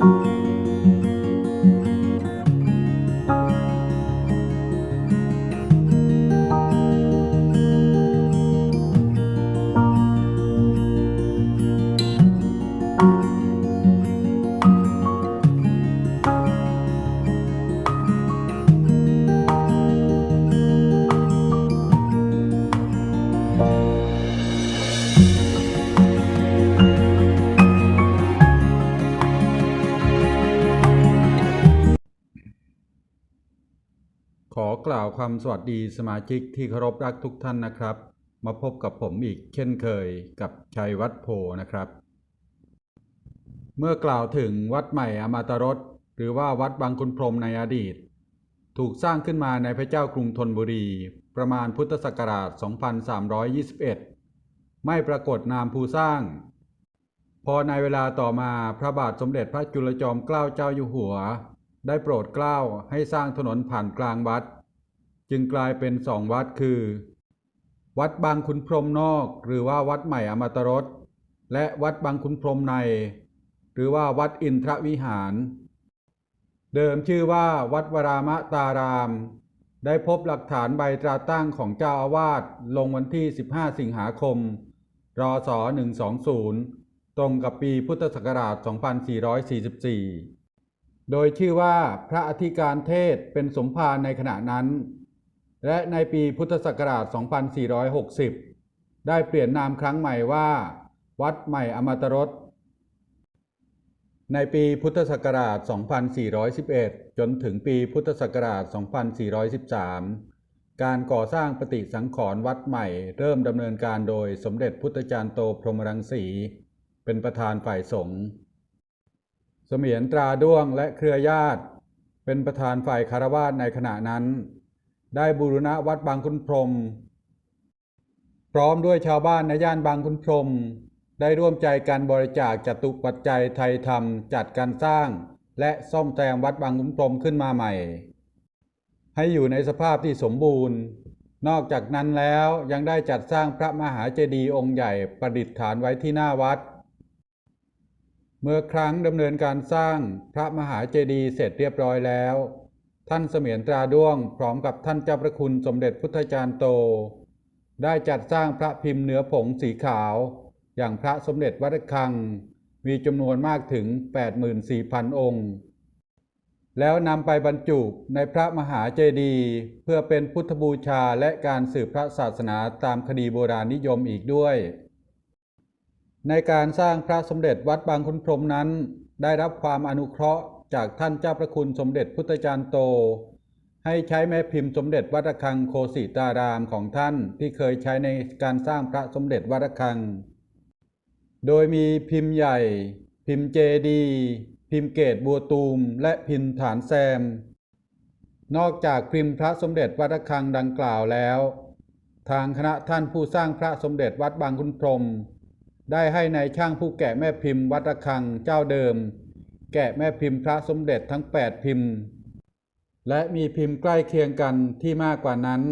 ขอ กล่าวความสวัสดีสมาชิกที่เคารพรักทุกท่านนะครับ มาพบกับผมอีกเช่นเคยกับชัยวัดโพนะครับ เมื่อกล่าวถึงวัดใหม่อมาตรสหรือว่าวัดบางคุณพรมในอดีต ถูกสร้างขึ้นมาในพระเจ้ากรุงธนบุรี ประมาณพุทธศักราช 2321 ไม่ปรากฏนามผู้สร้าง พอในเวลาต่อมาพระบาทสมเด็จพระจุลจอมเกล้าเจ้าอยู่หัวได้โปรดเกล้าให้สร้างถนนผ่านกลางวัด จึงกลายเป็นสองวัดคือ วัดบางขุนพรมนอก หรือว่าวัดใหม่อมตรสและวัดบางขุนพรมใน หรือว่าวัดอินทรวิหาร เดิมชื่อว่าวัดวรามะตาราม ได้พบหลักฐานใบตราตั้งของเจ้าอาวาสลงวันที่ 15 สิงหาคม รศ 120 ตรงกับปีพุทธศักราช 2444 โดยชื่อว่าพระอธิการเทศเป็นสมภารในขณะนั้น และในปีพุทธศักราช 2460 ได้เปลี่ยนนามครั้งใหม่ว่า วัดใหม่อมตรสในปีพุทธศักราช 2411 จนถึงปีพุทธศักราช 2413 การก่อสร้างปฏิสังขรณ์วัดใหม่ เริ่มดำเนินการโดยสมเด็จพุทธจารย์โตพรหมรังสี เป็นประธานฝ่ายสงฆ์เสมียนตราด้วงและเครือญาติ เป็นประธานฝ่ายคารวาสในขณะนั้น ได้บูรณะวัดบางคุณพรม พร้อมด้วยชาวบ้านในย่านบางคุณพรม ได้ร่วมใจกันบริจาคจตุปัจจัยไทยธรรม จัดการสร้าง และซ่อมแซมวัดบางคุณพรมขึ้นมาใหม่ ให้อยู่ในสภาพที่สมบูรณ์ นอกจากนั้นแล้วยังได้จัดสร้างพระมหาเจดีย์องค์ใหญ่ประดิษฐานไว้ที่หน้าวัด เมื่อครั้งดำเนินการสร้างพระมหาเจดีย์เสร็จเรียบร้อยแล้ว ท่านเสมียนตราด้วงพร้อมกับท่านเจ้าพระคุณสมเด็จพุทธจารย์โต ได้จัดสร้างพระพิมพ์เนื้อผงสีขาว อย่างพระสมเด็จวัดระฆัง มีจำนวนมากถึง 84,000 องค์ แล้วนำไปบรรจุในพระมหาเจดีย์เพื่อเป็นพุทธบูชาและการสืบพระศาสนาตามคดีโบราณนิยมอีกด้วย ในการสร้างพระสมเด็จวัดบางคุณพรมนั้น ได้รับความอนุเคราะห์ จากท่านเจ้าพระคุณสมเด็จพุทธจารย์โต ให้ใช้แม่พิมพ์สมเด็จวัดระฆังโคสิตารามของท่านที่เคยใช้ในการสร้างพระสมเด็จวัดระฆัง โดยมีพิมพ์ใหญ่ พิมพ์เจดี พิมพ์เกตบัวตูม และพิมพ์ฐานแซม นอกจากพิมพ์พระสมเด็จวัดระฆังดังกล่าวแล้ว ทางคณะท่านผู้สร้างพระสมเด็จวัดบางคุณพรมได้ให้ในายช่างผู้แกะแม่พิมพ์วัดระฆังเจ้าเดิม แกะแม่พิมพ์พระสมเด็จทั้ง 8 พิมพ์ และมีพิมพ์ใกล้เคียงกันที่มากกว่านั้น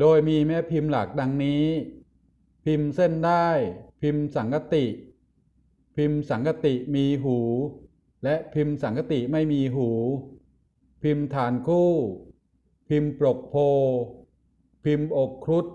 โดยมีแม่พิมพ์หลักดังนี้ พิมพ์เส้นได้ พิมพ์สังกติ พิมพ์สังกติมีหู และพิมพ์สังกติไม่มีหู พิมพ์ฐานคู่ พิมพ์ปรกโพ พิมพ์อกครุฑ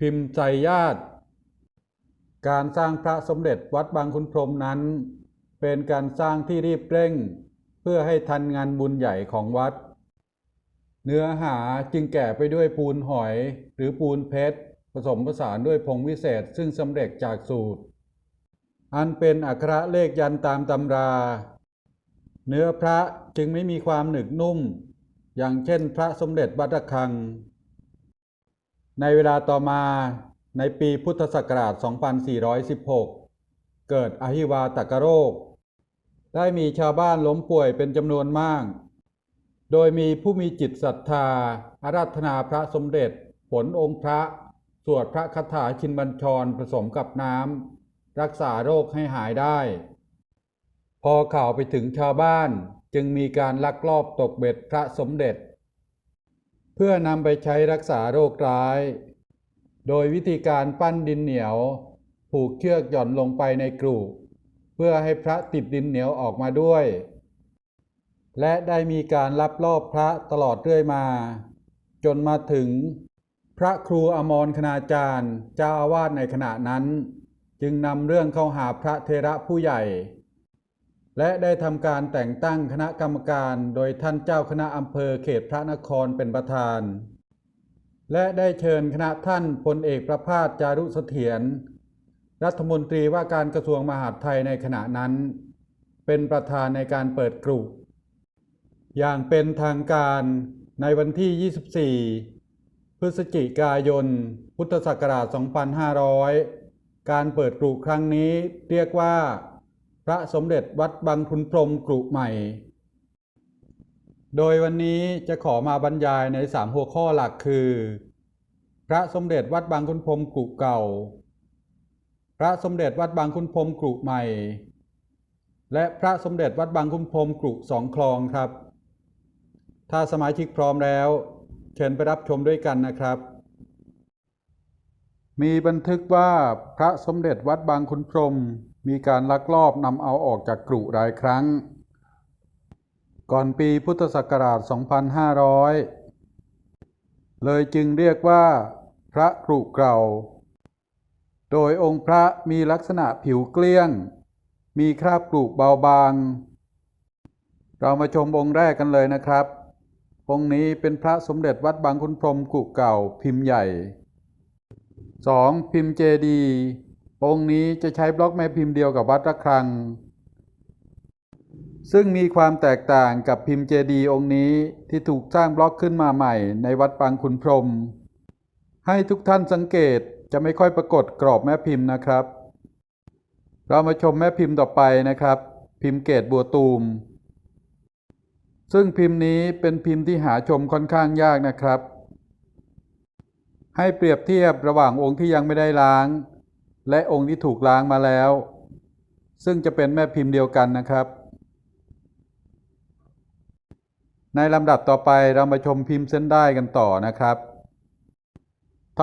พิมพ์ใจญาติ การสร้างพระสมเด็จวัดบางคุณพรมนั้น เป็นการสร้างที่รีบเร่ง เพื่อให้ทันงานบุญใหญ่ของวัด เนื้อหาจึงแก่ไปด้วยปูนหอยหรือปูนเพชร ผสมผสานด้วยผงวิเศษซึ่งสำเร็จจากสูตร อันเป็นอักขระเลขยันตามตำรา เนื้อพระจึงไม่มีความหนึกนุ่ม อย่างเช่นพระสมเด็จวัดระฆัง ในเวลาต่อมาในปีพุทธศักราช 2416 เกิดอหิวาตกโรค ได้มีชาวบ้านล้มป่วยเป็นจำนวนมาก โดยมีผู้มีจิตศรัทธา อาราธนาพระสมเด็จ ผลองค์พระ สวดพระคาถาชินบัญชรผสมกับน้ำรักษาโรคให้หายได้ พอข่าวไปถึงชาวบ้านจึงมีการลักลอบตกเบ็ดพระสมเด็จ เพื่อนำไปใช้รักษาโรคร้าย โดยวิธีการปั้นดินเหนียว ผูกเชือกหย่อนลงไปในกรู พื่อให้พระติดดินเหนียวออกมาด้วย และได้มีการรับรอบพระตลอดเรื่อยมา จนมาถึง พระครูอมรคณาจารย์เจ้าอาวาสในขณะนั้น จึงนำเรื่องเข้าหาพระเทระผู้ใหญ่ และได้ทำการแต่งตั้งคณะกรรมการโดยท่านเจ้าคณะอำเภอเขตพระนครเป็นประธาน และได้เชิญคณะท่านพลเอกประภาสจารุเสถียร รัฐมนตรีว่าการกระทรวงมหาดไทยในขณะนั้น เป็นประธานในการเปิดกลุ่มอย่างเป็นทางการในวันที่ 24 พฤศจิกายน พุทธศักราช 2500 การเปิดกลุ่มครั้งนี้เรียกว่า พระสมเด็จวัดบางคุณพรมกลุ่มใหม่ โดยวันนี้จะขอมาบรรยายใน 3 หัวข้อหลักคือ พระสมเด็จวัดบางคุณพรมกลุ่มเก่า พระสมเด็จวัดบางคุณพรมกรุใหม่ และพระสมเด็จวัดบางคุณพรมกรุสองคลองครับ ถ้าสมาชิกพร้อมแล้ว เชิญไปรับชมด้วยกันนะครับ มีบันทึกว่าพระสมเด็จวัดบางคุณพรมมีการลักลอบนำเอาออกจากกรุหลายครั้ง ก่อนปีพุทธศักราช 2500 เลยจึงเรียกว่า พระกรุเก่า โดยองค์พระมีลักษณะผิวเกลี้ยง มีคราบกรุเบาบาง เรามาชมองค์แรกกันเลยนะครับ องค์นี้เป็นพระสมเด็จวัดบางคุณพรมกุเก่าพิมพ์ใหญ่ 2. พิมพ์เจดี องค์นี้จะใช้บล็อกแม่พิมพ์เดียวกับวัดระฆัง ซึ่งมีความแตกต่างกับพิมพ์เจดีองค์นี้ที่ถูกสร้างบล็อกขึ้นมาใหม่ในวัดบางคุณพรม ให้ทุกท่านสังเกต จะไม่ค่อยปรากฏกรอบแม่พิมพ์นะครับ เรามาชมแม่พิมพ์ต่อไปนะครับ พิมพ์เกตบัวตูม ซึ่งพิมพ์นี้เป็นพิมพ์ที่หาชมค่อนข้างยากนะครับ ให้เปรียบเทียบระหว่างองค์ที่ยังไม่ได้ล้าง และองค์ที่ถูกล้างมาแล้ว ซึ่งจะเป็นแม่พิมพ์เดียวกันนะครับ ในลำดับต่อไปเรามาชมพิมพ์เส้นได้กันต่อนะครับ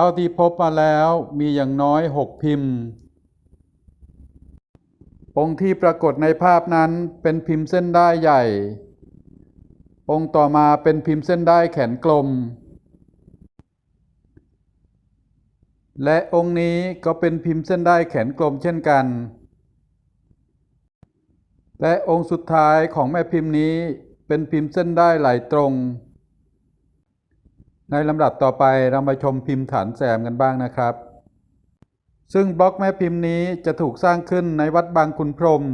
ท่าที่พบมาแล้วมีอย่างน้อย6พิมพ์ องค์ที่ปรากฏในภาพนั้นเป็นพิมพ์เส้นได้ใหญ่ องค์ต่อมาเป็นพิมพ์เส้นได้แขนกลม และองค์นี้ก็เป็นพิมพ์เส้นได้แขนกลมเช่นกัน และองค์สุดท้ายของแม่พิมพ์นี้เป็นพิมพ์เส้นได้ไหลตรง ในลำดับต่อไปเรามาชมพิมพ์ฐานแซมกันบ้างนะครับ ซึ่งบล็อกแม่พิมพ์นี้จะถูกสร้างขึ้นในวัดบางคุณพรม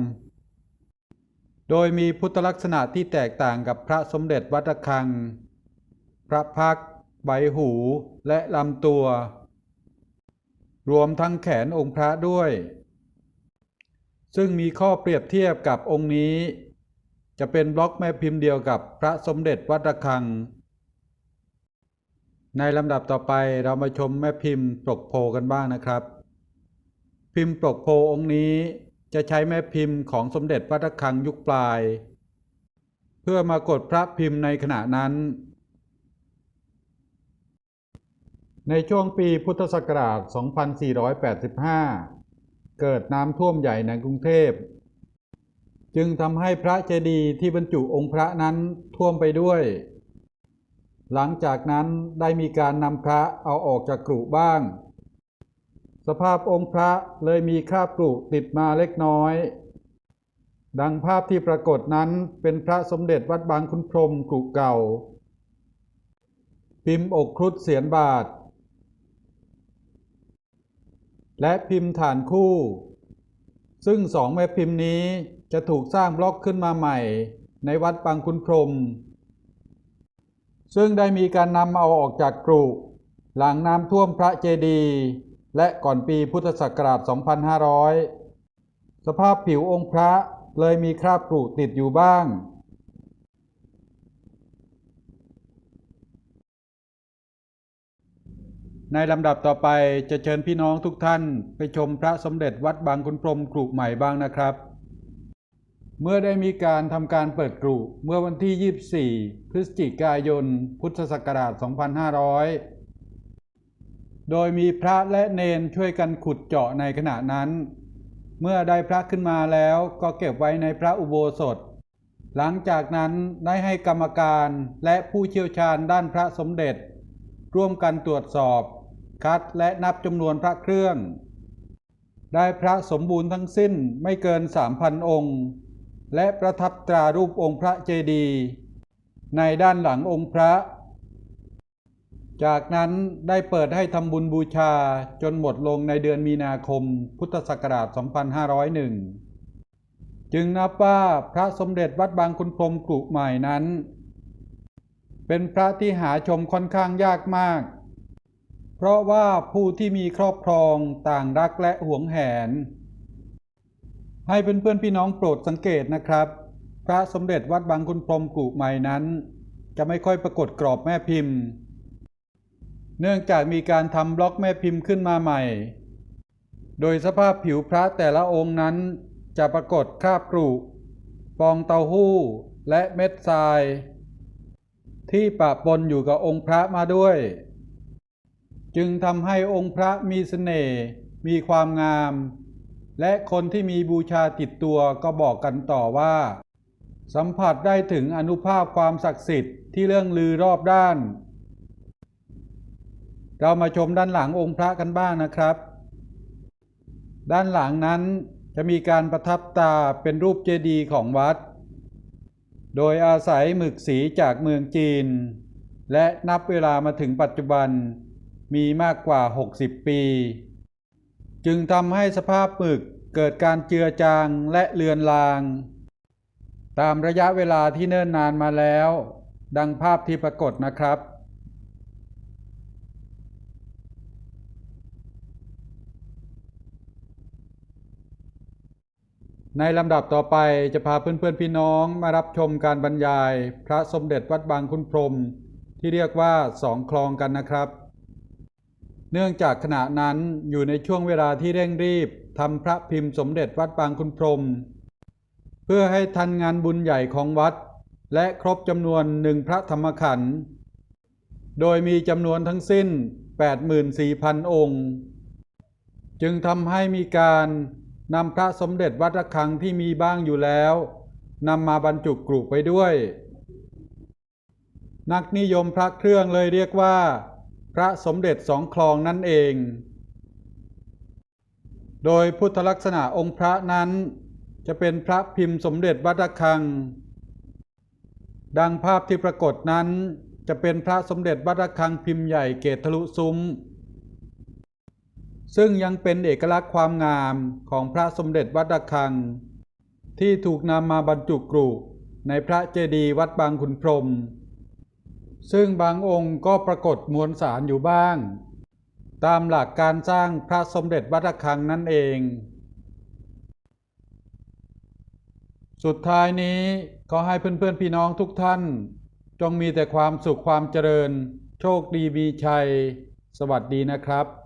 โดยมีพุทธลักษณะที่แตกต่างกับพระสมเด็จวัดระฆัง พระพัก ใบหูและลำตัว รวมทั้งแขนองค์พระด้วย ซึ่งมีข้อเปรียบเทียบกับองค์นี้ จะเป็นบล็อกแม่พิมพ์เดียวกับพระสมเด็จวัดระฆัง ในลำดับต่อไปเรามาชมแม่พิมพ์ปลกโพกันบ้างนะครับ พิมพ์ปลกโพองค์นี้จะใช้แม่พิมพ์ของสมเด็จวัดระฆังยุคปลาย เพื่อมากดพระพิมพ์ในขณะนั้น ในช่วงปีพุทธศักราช 2485 เกิดน้ำท่วมใหญ่ในกรุงเทพ จึงทำให้พระเจดีย์ที่บรรจุองค์พระนั้นท่วมไปด้วย หลังจากนั้นได้มีการนำพระเอาออกจากกรุบ้าง สภาพองค์พระเลยมีคราบกรุติดมาเล็กน้อย ดังภาพที่ปรากฏนั้นเป็นพระสมเด็จวัดบางคุณพรมกรุเก่า พิมพ์อกครุฑเสียนบาท และพิมพ์ฐานคู่ ซึ่งสองแม่พิมพ์นี้จะถูกสร้างบล็อกขึ้นมาใหม่ ในวัดบางคุณพรม ซึ่งได้มีการนำเอาออกจากกรุหลังน้ำท่วมพระเจดีย์และก่อนปีพุทธศักราช 2500 สภาพผิวองค์พระเลยมีคราบกรุติดอยู่บ้างในลำดับต่อไปจะเชิญพี่น้องทุกท่านไปชมพระสมเด็จวัดบางคุณพรมกรุใหม่บ้างนะครับ เมื่อได้มีการทำการเปิดกรุเมื่อวันที่ 24 พฤศจิกายน พุทธศักราช 2500 โดยมีพระและเนนช่วยกันขุดเจาะในขณะนั้น เมื่อได้พระขึ้นมาแล้วก็เก็บไว้ในพระอุโบสถ หลังจากนั้นได้ให้กรรมการและผู้เชี่ยวชาญด้านพระสมเด็จ ร่วมกันตรวจสอบ คัดและนับจำนวนพระเครื่อง ได้พระสมบูรณ์ทั้งสิ้นไม่เกิน 3,000 องค์ และประทับตรารูปองค์พระเจดีย์ในด้านหลังองค์พระ จากนั้นได้เปิดให้ทำบุญบูชาจนหมดลงในเดือนมีนาคมพุทธศักราช 2501 จึงนับว่าพระสมเด็จวัดบางคุณพรมกรุใหม่นั้น เป็นพระที่หาชมค่อนข้างยากมาก เพราะว่าผู้ที่มีครอบครองต่างรักและหวงแหน ให้เพื่อนๆพี่น้องโปรดสังเกตนะครับ พระสมเด็จวัดบางคุณพรมกรุใหม่นั้น จะไม่ค่อยปรากฏกรอบแม่พิมพ์ เนื่องจากมีการทำบล็อกแม่พิมพ์ขึ้นมาใหม่ โดยสภาพผิวพระแต่ละองค์นั้นจะปรากฏคราบกรุฟองเต้าหู้และเม็ดทราย ที่ปะปนอยู่กับองค์พระมาด้วย จึงทำให้องค์พระมีเสน่ห์มีความงาม และคนที่มีบูชาติดตัวก็บอกกันต่อว่า สัมผัสได้ถึงอนุภาพความศักดิ์สิทธิ์ที่เรื่องลือรอบด้าน เรามาชมด้านหลังองค์พระกันบ้างนะครับ ด้านหลังนั้นจะมีการประทับตาเป็นรูปเจดีย์ของวัด โดยอาศัยหมึกสีจากเมืองจีน และนับเวลามาถึงปัจจุบันมีมากกว่า 60 ปี จึงทำให้สภาพหมึกเกิดการเจือจางและเลือนลาง ตามระยะเวลาที่เนิ่นนานมาแล้ว ดังภาพที่ปรากฏนะครับ ในลำดับต่อไปจะพาเพื่อนๆพี่น้องมารับชมการบรรยาย พระสมเด็จวัดบางคุณพรหมที่เรียกว่าสองคลองกันนะครับ เนื่องจากขณะนั้นอยู่ในช่วงเวลาที่เร่งรีบทำพระพิมพ์สมเด็จวัดบางคุณพรม เพื่อให้ทันงานบุญใหญ่ของวัด และครบจำนวนหนึ่งพระธรรมขันธ์โดยมีจำนวนทั้งสิ้น 84,000 องค์ จึงทำให้มีการนำพระสมเด็จวัดระฆังที่มีบ้างอยู่แล้วนำมาบรรจุกรุไปด้วย นักนิยมพระเครื่องเลยเรียกว่า พระสมเด็จสองคลองนั่นเอง โดยพุทธลักษณะองค์พระนั้น จะเป็นพระพิมพ์สมเด็จวัดระฆัง ดังภาพที่ปรากฏนั้นจะเป็นพระสมเด็จวัดระฆังพิมพ์ใหญ่เกตทะลุซุ้ม ซึ่งยังเป็นเอกลักษณ์ความงามของพระสมเด็จวัดระฆัง ที่ถูกนำมาบรรจุกรุในพระเจดีย์วัดบางขุนพรหม ซึ่งบางองค์ก็ปรากฏมวลสารอยู่บ้าง ตามหลักการสร้างพระสมเด็จวัดระฆังนั่นเอง สุดท้ายนี้ขอให้เพื่อนๆพี่น้องทุกท่าน จงมีแต่ความสุขความเจริญ โชคดีมีชัย สวัสดีนะครับ